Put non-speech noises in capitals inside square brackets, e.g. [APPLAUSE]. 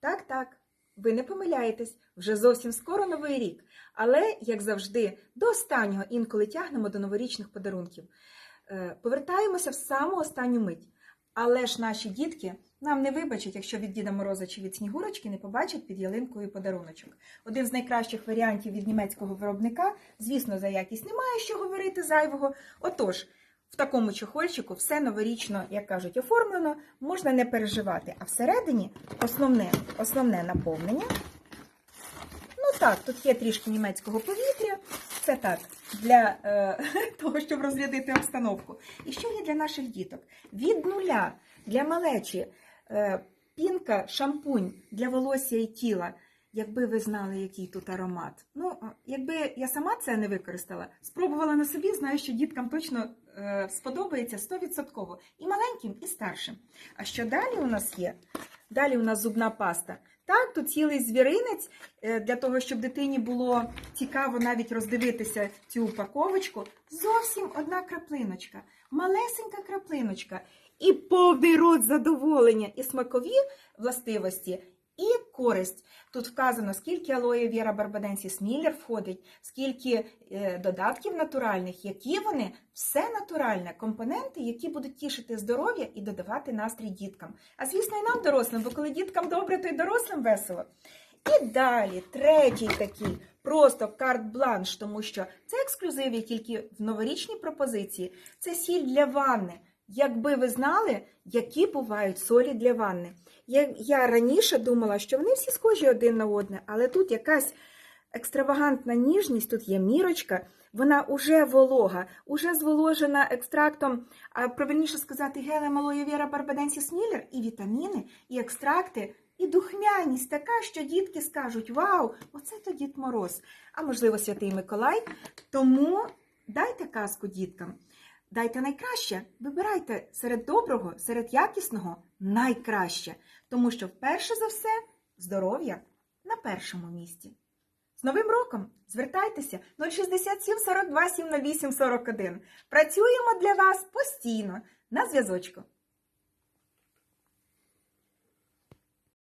Так, так, ви не помиляєтесь, вже зовсім скоро новий рік. Але, як завжди, до останнього інколи тягнемо до новорічних подарунків. Е, Повертаємося в саму останню мить. Але ж наші дітки нам не вибачать, якщо від Діда Мороза чи від Снігурочки не побачать під ялинкою подаруночок. Один з найкращих варіантів від німецького виробника. Звісно, за якість немає що говорити зайвого. Отож, в такому чохольчику все новорічно, як кажуть, оформлено, можна не переживати. А всередині основне, основне наповнення. Ну так, тут є трішки німецького повітря. Це так, для е, [LAUGHS] того, щоб розрядити обстановку. І що є для наших діток? Від нуля для малечі е, пінка, шампунь для волосся і тіла. Якби ви знали, який тут аромат. Ну, якби я сама це не використала, спробувала на собі, знаю, що діткам точно е, сподобається 100%. І маленьким, і старшим. А що далі у нас є? Далі у нас зубна паста. Так, тут цілий звіринець е, для того, щоб дитині було цікаво навіть роздивитися цю упаковочку. Зовсім одна краплиночка, малесенька краплиночка, і повний рот задоволення, і смакові властивості, і користь. Тут вказано, скільки алоє Віра Барбаденсіс Міллер входить, скільки е, додатків натуральних, які вони все натуральне, компоненти, які будуть тішити здоров'я і додавати настрій діткам. А звісно, і нам дорослим, бо коли діткам добре, то й дорослим весело. І далі, третій такий, просто карт-бланш, тому що це ексклюзив тільки в новорічній пропозиції. Це сіль для ванни. Якби ви знали, які бувають солі для ванни. Я, я раніше думала, що вони всі схожі один на одне, але тут якась екстравагантна ніжність, тут є мірочка, вона уже волога, уже зволожена екстрактом, а правильніше сказати, гелем алоє віра барбаденсіс міллер, і вітаміни, і екстракти, і духмяність така, що дітки скажуть: Вау, оце то Дід Мороз, а можливо, Святий Миколай. Тому дайте казку діткам. Дайте найкраще, вибирайте серед доброго, серед якісного найкраще, тому що перше за все здоров'я на першому місці. З Новим роком звертайтеся 067 42 708 41. Працюємо для вас постійно на зв'язочку.